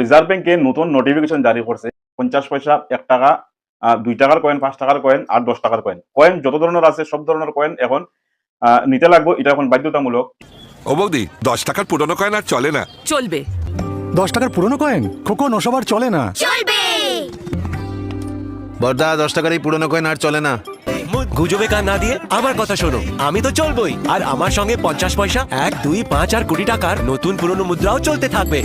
Reserve ব্যাংকে নতুন notification জারি করছে। পঞ্চাশ পয়সা এক টাকা দুই টাকার কয়েন পাঁচ টাকার কয়েন আর দশ টাকার কয়েন কয়েন যত ধরনের আছে সব ধরনের কয়েন এখন আহ, নিতে লাগবে। এটা এখন বাধ্যতামূলক। ও বৌদি দশ টাকার পুরনো কয়েন আর চলে না। চলবে। দশ টাকার পুরনো কয়েন খোকন ওসব আর চলে না। বর্দা দশ টাকার এই পুরনো কয়েন আর চলে না। গুজবে কান না দিয়ে আমার কথা শোনো। আমি তো চলবই। আর আমার সঙ্গে পঞ্চাশ পয়সা এক দুই পাঁচ আর কোটি টাকার নতুন পুরনো মুদ্রাও চলতে থাকবে।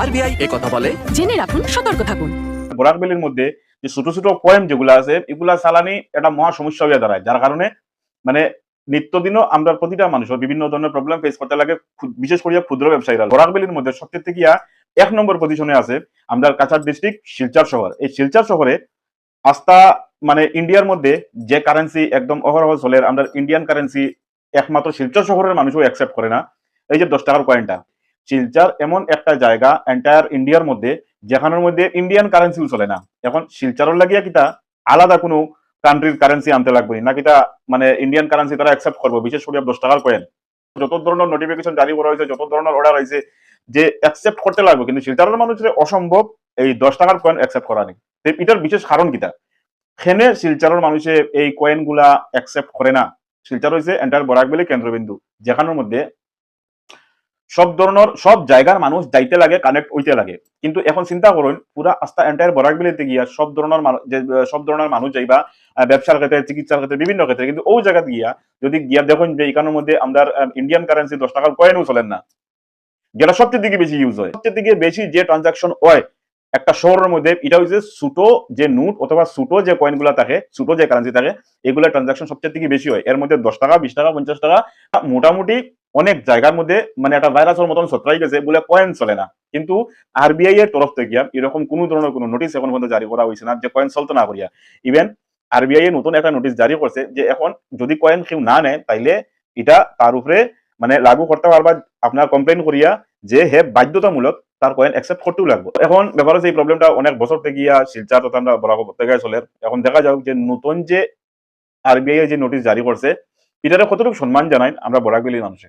আরবিআই এ কথা বলে? জেনে রাখুন সতর্ক থাকুন। বরাক ভ্যালির মধ্যে যে ছোট ছোট কয়েন যেগুলো আছে এগুলা চালানি একটা মহা সমস্যা হয়ে দাঁড়ায়। যার কারণে মানে নিত্যদিনও আমরা প্রতিটা মানুষের বিভিন্ন ধরনের প্রবলেম ফেস করতে লাগে বিশেষ করে ক্ষুদ্র ব্যবসায়ীরা। বরাক ভ্যালির মধ্যে সবচেয়ে থেকে এক নম্বর পজিশনে আছে আমরা কাছাড় ডিস্ট্রিক্ট শিলচর শহর। এই শিলচর শহরে আস্থা মানে ইন্ডিয়ার মধ্যে যে কারেন্সি একদম অহরহ চলে, আমরা ইন্ডিয়ান কারেন্সি একমাত্র শিলচর শহরের মানুষও অ্যাকসেপ্ট করে না। এই যে দশ টাকার কয়েনটা শিলচর এমন একটা জায়গা এন্টায়ার ইন্ডিয়ার মধ্যে, যেখানের মধ্যে ইন্ডিয়ান কারেন্সিও চলে না। এখন শিলচরের লাগিয়া কিতা আলাদা কোনো কান্ট্রির কারেন্সি আনতে লাগবে না। কিতা মানে ইন্ডিয়ান কারেন্সি তারা অ্যাকসেপ্ট করব, বিশেষ করে দশ টাকার কয়েন যত ধরনের নোটিফিকেশন জারি করা হয়েছে, যত ধরনের অর্ডার হয়েছে, যে অ্যাকসেপ্ট করতে লাগবে, কিন্তু শিলচরের মানুষের অসম্ভব এই দশ টাকার কয়েন অ্যাকসেপ্ট করা নেই। এটার বিশেষ কারণ কিতা সেনে শিলচরের মানুষে এই কয়েনগুলা অ্যাকসেপ্ট করে না। শিলচর হয়েছে এন্টার বরাকবেলি কেন্দ্রবিন্দু যেখানের মধ্যে সব ধরনের সব জায়গার মানুষ যাইতে লাগে কানেক্ট হইতে লাগে। কিন্তু এখন চিন্তা করুন পুরা আস্থা এন্টায়ার বরাকবিলিতে গিয়া সব ধরনের মানুষ সব ধরনের মানুষ যাইবা ব্যবসার ক্ষেত্রে চিকিৎসার ক্ষেত্রে, বিভিন্ন ক্ষেত্রে, কিন্তু ওই জায়গা গিয়া, যদি গিয়া দেখুন যে এখানের মধ্যে আমরা ইন্ডিয়ান কারেন্সি দশ টাকার কয়েনও চলেন না। যেটা সবচেয়ে দিকে বেশি ইউজ হয়। সবচেয়ে দিকে বেশি যে ট্রানজাকশন হয় একটা শহরের মধ্যে, এটা হচ্ছে সুটো যে নোট অথবা সুটো যে কয়েনগুলা থাকে সুটো যে কারেন্সি থাকে, এগুলা ট্রানজাকশন সবচেয়ে থেকে বেশি হয়। এর মধ্যে দশ টাকা, বিশ টাকা, পঞ্চাশ টাকা মোটামুটি অনেক জায়গার মধ্যে মানে একটা ভাইরাসের মতন ছত্রাই গেছে বলে কয়েন চলে না। কিন্তু আরবিআই এর তরফ থেকে এরকম কোনো ধরনের কোনো নোটিশ এখন পর্যন্ত জারি করা হয়েছে না, যে কয়েন চলতো না করিয়া। ইভেন আরবিআই এর নতুন একটা নোটিশ জারি করছে, যে এখন যদি কয়েন কেউ না নেয়, তাইলে এটা তার উপরে মানে লাগু করতে পারবা আপনার কমপ্লেন করিয়া যে হে বাধ্যতামূলক তার কয়েন অ্যাকসেপ্ট করতেও লাগবে। এখন ব্যাপার হচ্ছে এই প্রবলেমটা অনেক বছর থেকে গিয়া শিলচার তথা আমরা বরাবর প্রত্যেকায় চলে। এখন দেখা যাক যে নতুন যে আরবিআই যে নোটিশ জারি করছে, এটারে কতটুকু সম্মান জানাই আমরা বরাকবেলির মানুষে